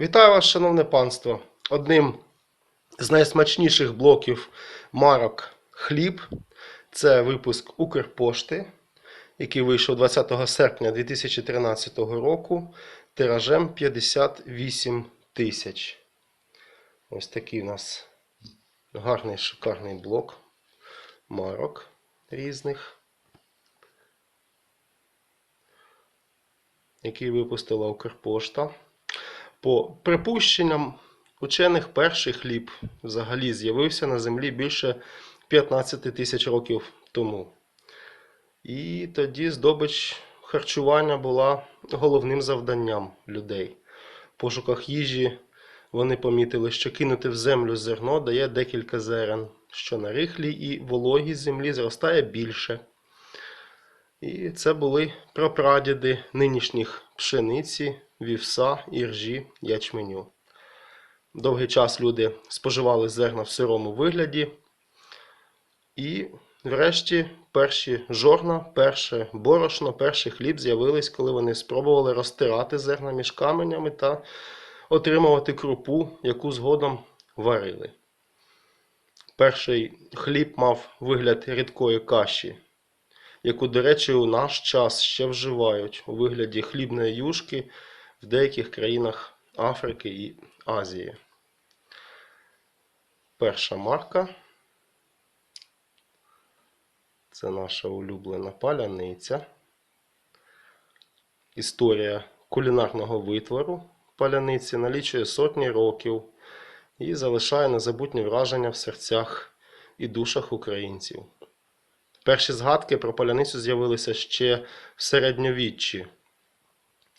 Вітаю вас, шановне панство. Одним з найсмачніших блоків марок хліб це випуск Укрпошти, який вийшов 20 серпня 2013 року тиражем 58 тисяч. Ось такий у нас гарний шикарний блок марок різних, який випустила Укрпошта. По припущенням учених, перший хліб взагалі з'явився на землі більше 15 тисяч років тому. І тоді здобич харчування була головним завданням людей. В пошуках їжі вони помітили, що кинути в землю зерно дає декілька зерен, що на рихлій і вологій землі зростає більше. І це були прапрадіди нинішніх пшениці, вівса, іржі, ячменю. Довгий час люди споживали зерна в сирому вигляді. І, врешті, перші жорна, перше борошно, перший хліб з'явились, коли вони спробували розтирати зерна між каменями та отримувати крупу, яку згодом варили. Перший хліб мав вигляд рідкої каші, яку, до речі, у наш час ще вживають у вигляді хлібної юшки в деяких країнах Африки і Азії. Перша марка. Це наша улюблена паляниця. Історія кулінарного витвору паляниці налічує сотні років і залишає незабутні враження в серцях і душах українців. Перші згадки про паляницю з'явилися ще в середньовіччі,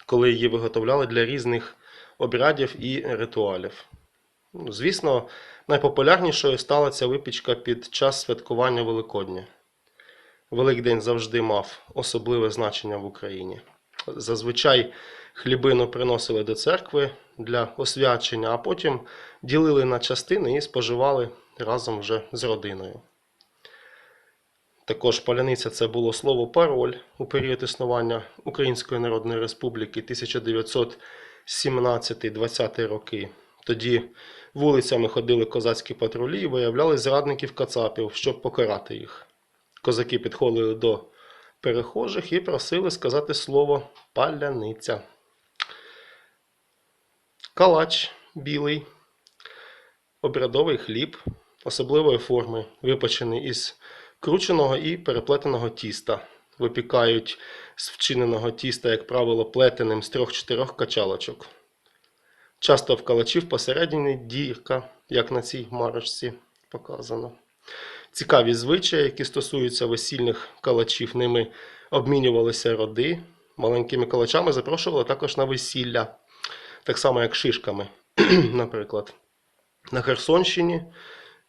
коли її виготовляли для різних обрядів і ритуалів. Ну, Звісно, найпопулярнішою стала ця випічка під час святкування Великодня. Великдень завжди мав особливе значення в Україні. Зазвичай хлібину приносили до церкви для освячення, а потім ділили на частини і споживали разом вже з родиною. Також паляниця це було слово пароль у період існування Української Народної Республіки 1917-20 роки. Тоді вулицями ходили козацькі патрулі і виявляли зрадників кацапів, щоб покарати їх. Козаки підходили до перехожих і просили сказати слово паляниця. Калач білий, обрядовий хліб особливої форми, випечений із крученого і переплетеного тіста. Випікають з вчиненого тіста, як правило, плетеним з трьох-чотирьох качалочок. Часто в калачів посередині дірка, як на цій марочці показано. Цікаві звичаї, які стосуються весільних калачів, ними обмінювалися роди. Маленькими калачами запрошували також на весілля, так само як шишками, наприклад. На Херсонщині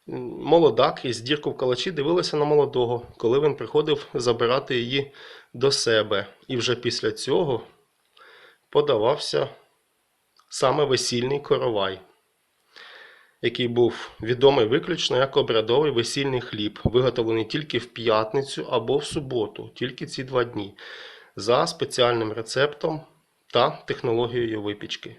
м, молода крізь дірку в калачі дивилася на молодого, коли він приходив забирати її до себе. І вже після цього подавався саме весільний коровай, який був відомий виключно як обрядовий весільний хліб, виготовлений тільки в п'ятницю або в суботу, тільки ці два дні, за спеціальним рецептом та технологією випічки.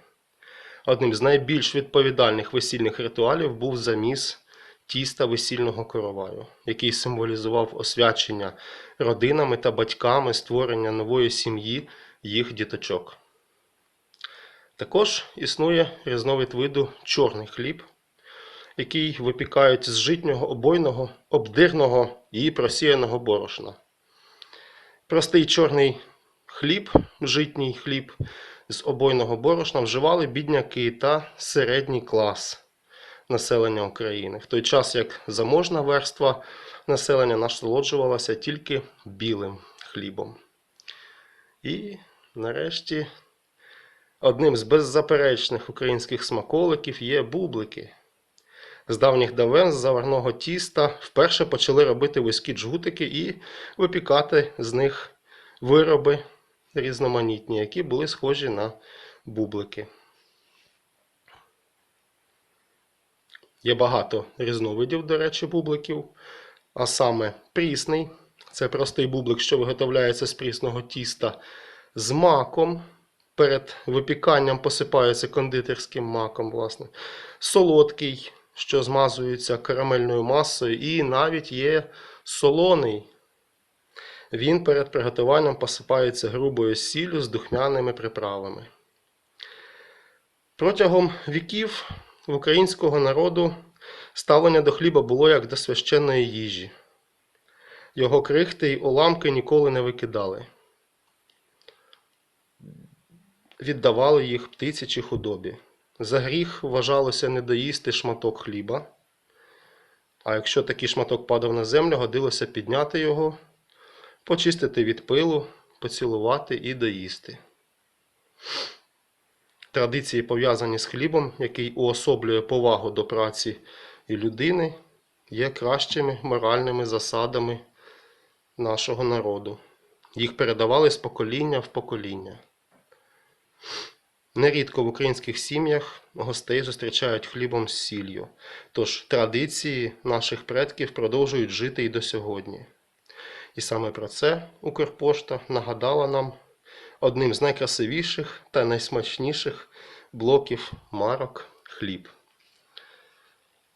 Одним з найбільш відповідальних весільних ритуалів був заміс тіста весільного короваю, який символізував освячення родинами та батьками створення нової сім'ї їх діточок. Також існує різновид виду чорний хліб, який випікають з житнього обойного, обдирного і просіяного борошна. Простий чорний хліб, житній хліб з обойного борошна вживали бідняки та середній клас населення України, в той час як заможна верства населення насолоджувалася тільки білим хлібом. І нарешті одним з беззаперечних українських смаколиків є бублики. З давніх давен з заварного тіста вперше почали робити вузькі джгутики і випікати з них вироби різноманітні, які були схожі на бублики. Є багато різновидів, до речі, бубликів, а саме прісний це простий бублик, що виготовляється з прісного тіста з маком, перед випіканням посипаються кондитерським маком, власне. Солодкий, що змазується карамельною масою, і навіть є солоний. Він перед приготуванням посипається грубою сіллю з духмяними приправами. Протягом віків в українського народу ставлення до хліба було як до священної їжі. Його крихти й уламки ніколи не викидали. Віддавали їх птиці чи худобі. За гріх вважалося не доїсти шматок хліба. А якщо такий шматок падав на землю, годилося підняти його, почистити від пилу, поцілувати і доїсти. Традиції, пов'язані з хлібом, який уособлює повагу до праці і людини, є кращими моральними засадами нашого народу. Їх передавали з покоління в покоління. Нерідко в українських сім'ях гостей зустрічають хлібом з сіллю, тож традиції наших предків продовжують жити і до сьогодні. І саме про це Укрпошта нагадала нам одним з найкрасивіших та найсмачніших блоків марок хліб.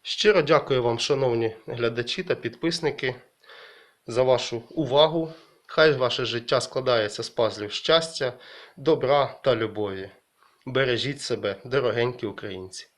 Щиро дякую вам, шановні глядачі та підписники, за вашу увагу. Хай ваше життя складається з пазлів щастя, добра та любові. Бережіть себе, дорогенькі українці!